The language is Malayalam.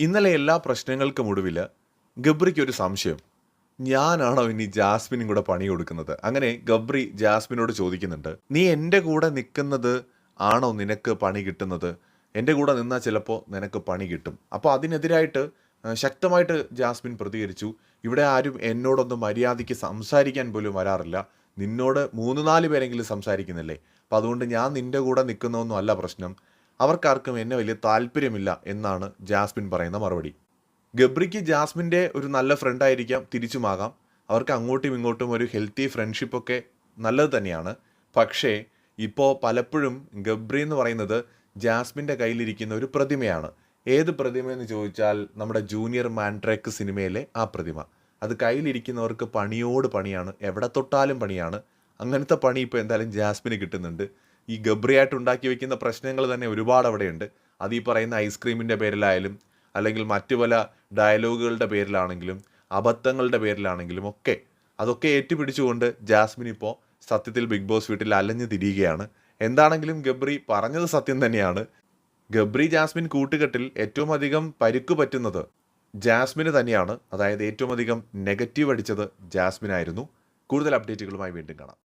ഇന്നലെ എല്ലാ പ്രശ്നങ്ങൾക്കും ഒടുവിൽ ഗബ്രിക്ക് ഒരു സംശയം. ഞാനാണോ ഇനി ജാസ്മിനും കൂടെ പണി കൊടുക്കുന്നത്? അങ്ങനെ ഗബ്രി ജാസ്മിനോട് ചോദിക്കുന്നുണ്ട്. നീ എന്റെ കൂടെ നിൽക്കുന്നത് ആണോ നിനക്ക് പണി കിട്ടുന്നത്? എന്റെ കൂടെ നിന്നാൽ ചിലപ്പോൾ നിനക്ക് പണി കിട്ടും. അപ്പോൾ അതിനെതിരായിട്ട് ശക്തമായിട്ട് ജാസ്മിൻ പ്രതികരിച്ചു. ഇവിടെ ആരും എന്നോടൊന്നും മര്യാദയ്ക്ക് സംസാരിക്കാൻ പോലും വരാറില്ല. നിന്നോട് മൂന്ന് നാല് പേരെങ്കിലും സംസാരിക്കുന്നില്ലേ? അപ്പോൾ അതുകൊണ്ട് ഞാൻ നിന്റെ കൂടെ നിൽക്കുന്നതൊന്നും അല്ല പ്രശ്നം. അവർക്കാർക്കും എന്നെ വലിയ താല്പര്യമില്ല എന്നാണ് ജാസ്മിൻ പറയുന്ന മറുപടി. ഗബ്രിക്ക് ജാസ്മിന്റെ ഒരു നല്ല ഫ്രണ്ട് ആയിരിക്കാം തിരിച്ചുമാകാം അവർക്ക് അങ്ങോട്ടും ഇങ്ങോട്ടും ഒരു ഹെൽത്തി ഫ്രണ്ട്ഷിപ്പൊക്കെ നല്ലത് തന്നെയാണ്. പക്ഷേ ഇപ്പോൾ പലപ്പോഴും ഗബ്രി എന്ന് പറയുന്നത് ജാസ്മിന്റെ കയ്യിലിരിക്കുന്ന ഒരു പ്രതിമയാണ്. ഏത് പ്രതിമയെന്ന് ചോദിച്ചാൽ നമ്മുടെ ജൂനിയർ മാൻട്രേക്ക് സിനിമയിലെ ആ പ്രതിമ. അത് കയ്യിലിരിക്കുന്നവർക്ക് പണിയോട് പണിയാണ് എവിടെ തൊട്ടാലും പണിയാണ്. അങ്ങനത്തെ പണി ഇപ്പോൾ എന്തായാലും ജാസ്മിന് കിട്ടുന്നുണ്ട്. ഈ ഗബ്രിയായിട്ട് ഉണ്ടാക്കി വെക്കുന്ന പ്രശ്നങ്ങൾ തന്നെ ഒരുപാട് അവിടെയുണ്ട്. അത് ഈ പറയുന്ന ഐസ്ക്രീമിന്റെ പേരിലായാലും അല്ലെങ്കിൽ മറ്റു പല ഡയലോഗുകളുടെ പേരിലാണെങ്കിലും അബദ്ധങ്ങളുടെ പേരിലാണെങ്കിലും ഒക്കെ അതൊക്കെ ഏറ്റുപിടിച്ചുകൊണ്ട് ജാസ്മിൻ ഇപ്പോൾ സത്യത്തിൽ ബിഗ് ബോസ് വീട്ടിൽ അലഞ്ഞു തിരിയുകയാണ്. എന്താണെങ്കിലും ഗബ്രി പറഞ്ഞത് സത്യം തന്നെയാണ്. ഗബ്രി ജാസ്മിൻ കൂട്ടുകെട്ടിൽ ഏറ്റവും അധികം പരുക്ക് പറ്റുന്നത് ജാസ്മിന് തന്നെയാണ്. അതായത് ഏറ്റവും അധികം നെഗറ്റീവ് അടിച്ചത് ജാസ്മിൻ ആയിരുന്നു കൂടുതൽ അപ്ഡേറ്റുകളുമായി വീണ്ടും കാണാം.